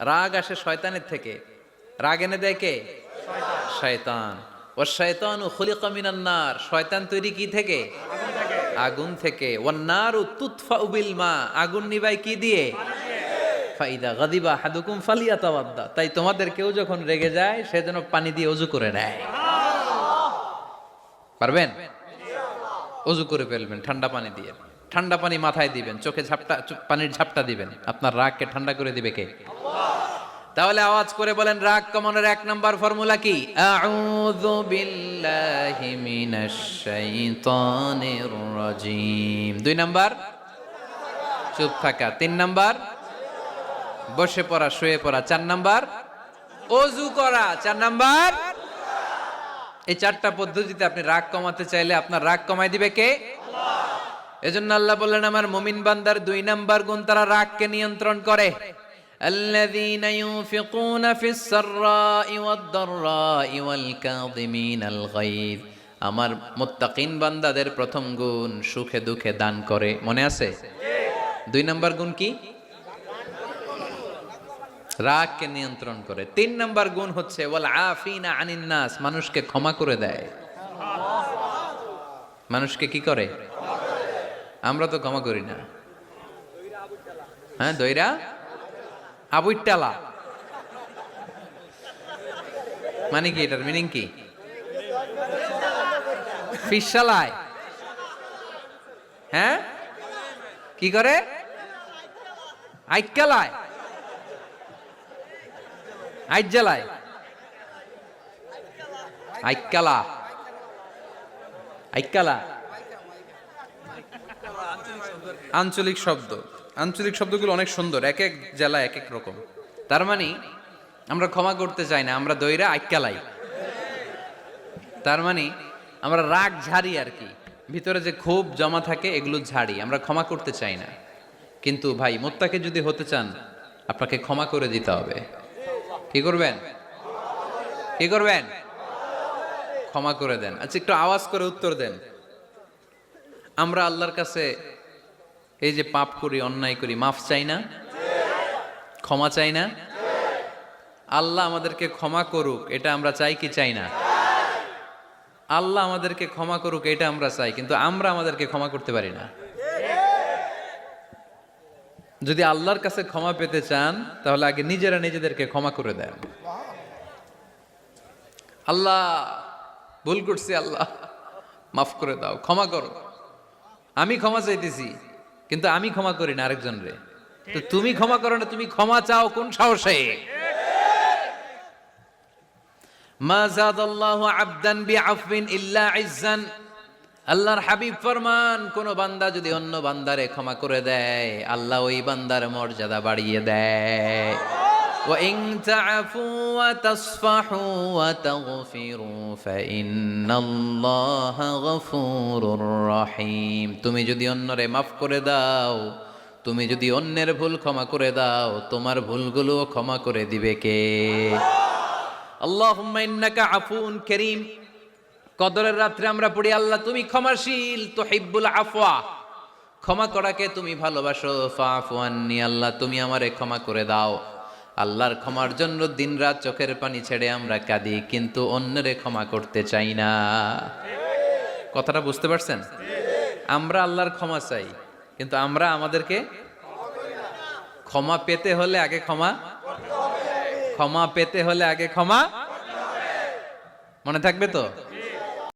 রাগ আসে শয়তানের থেকে। রাগ এনে দেয় কে? শয়তান। ও শয়তান ও খলিকা শয়তান তৈরি কি থেকে? আগুন থেকে। ওয়ান্নার তুতফা উবিল মা আগুন নিবাই কি দিয়ে? ফাইদা গাদিবা হাদুকুম ফালিয়া তাই তোমাদের কেউ যখন রেগে যায়, সে যেন পানি দিয়ে অজু করে নেয়। পারবেন? অজু করে ফেলবেন, ঠান্ডা পানি দিয়ে। ঠান্ডা পানি মাথায় দিবেন, চোখে ঝাপটা পানির ঝাপটা দিবেন। আপনার রাগকে ঠান্ডা করে দিবে কে? তাহলে আওয়াজ করে বলেন, রাগ কমানোর এক নম্বর ফর্মুলা কি? আউযু বিল্লাহি মিনাশ শাইতানির রাজিম। দুই নাম্বার, চুপ থাকা। তিন নাম্বার, বসে পড়া, শুয়ে পড়া। চার নাম্বার, অজু করা। চার নাম্বার, এই চারটা পদ্ধতিতে আপনি রাগ কমাতে চাইলে আপনার রাগ কমাই দিবে কে? এজন্য আল্লাহ বললেন আমার মুমিন বান্দার দুই নাম্বার গুণ তারা রাগকে নিয়ন্ত্রণ করে الذين ينفقون في السراء والضراء والكاظمين الغيظ আমার মুত্তাকিন বান্দাদের প্রথম গুণ সুখে দুঃখে দান করে মনে আছে দুই নাম্বার গুণ কি রাগকে নিয়ন্ত্রণ করে তিন নাম্বার গুণ হচ্ছে ওয়াল আফিনা আনিন নাস মানুষকে ক্ষমা করে দেয় মানুষকে কি করে আমরা তো ক্ষমা করি না। হ্যাঁ দইরা? আবুইটালা মানে কি এটার মিনিং কি? ফিসালায় হ্যাঁ? কি করে? আইকালায় আইজ্জালায় আইকালা আইকালা আঞ্চলিক শব্দ। আঞ্চলিক শব্দগুলো অনেক সুন্দর, এক এক জেলা এক এক রকম। তার মানে আমরা ক্ষমা করতে চাই না, আমরা দইরা আইকালাই তার মানে আমরা রাগ ঝাড়ি আর কি। ভিতরে যে ক্ষোভ জমা থাকে, এগুলো ঝাড়ি, আমরা ক্ষমা করতে চাই না। কিন্তু ভাই, মোত্তাকে যদি হতে চান, আপনাকে ক্ষমা করে দিতে হবে। কি করবেন? কি করবেন? ক্ষমা করে দেন। আচ্ছা একটু আওয়াজ করে উত্তর দেন। আমরা আল্লাহর কাছে এই যে পাপ করি, অন্যায় করি, মাফ চাই না? ক্ষমা চাই না? আল্লাহ আমাদেরকে ক্ষমা করুক, এটা আমরা চাই কি চাই না? আল্লাহ আমাদেরকে ক্ষমা করুক, এটা আমরা চাই, কিন্তু আমরা আমাদেরকে ক্ষমা করতে পারি না। যদি আল্লাহর কাছে ক্ষমা পেতে চান, তাহলে আগে নিজেরা নিজেদেরকে ক্ষমা করে দেন। আল্লাহ, ভুল করছি আল্লাহ। মাফ করে দাও, ক্ষমা করো। আমি ক্ষমা চাইতেছি। কিন্তু আমি ক্ষমা করি না আরেকজন রে। তো তুমি ক্ষমা করো না, তুমি ক্ষমা চাও কোন সাহসে? ইল্লা আল্লাহর হাবিব ফরমান, কোন বান্দা যদি অন্য বান্দারে ক্ষমা করে দেয়, আল্লাহ ওই বান্দার মর্যাদা বাড়িয়ে দেয়। وإن تعفوا وتصفحوا وتغفروا فإن الله غفور رحيم তুমি যদি অন্যরে মাফ করে দাও তুমি যদি অন্যের ভুল ক্ষমা করে দাও তোমার ভুলগুলো ক্ষমা করে দিবে কে আল্লাহুম্মা ইন্নাকা আফুন করিম কদরের রাত্রে আমরা পড়ি আল্লাহ তুমি ক্ষমাশীল তুহিব্বুল আফওয়া ক্ষমা করাকে তুমি ভালোবাসো ফাফু আন্নি আল্লাহ তুমি আমারে ক্ষমা করে দাও আল্লাহর ক্ষমার জন্য দিনরাত চোখের পানি ছেড়ে আমরা কাঁদি, কিন্তু অন্যরে ক্ষমা করতে চাই না। কথাটা বুঝতে পারছেন? আমরা আল্লাহর ক্ষমা চাই, কিন্তু আমরা আমাদেরকে ক্ষমা পেতে হলে আগে ক্ষমা ক্ষমা পেতে হলে আগে ক্ষমা মনে থাকবে তো?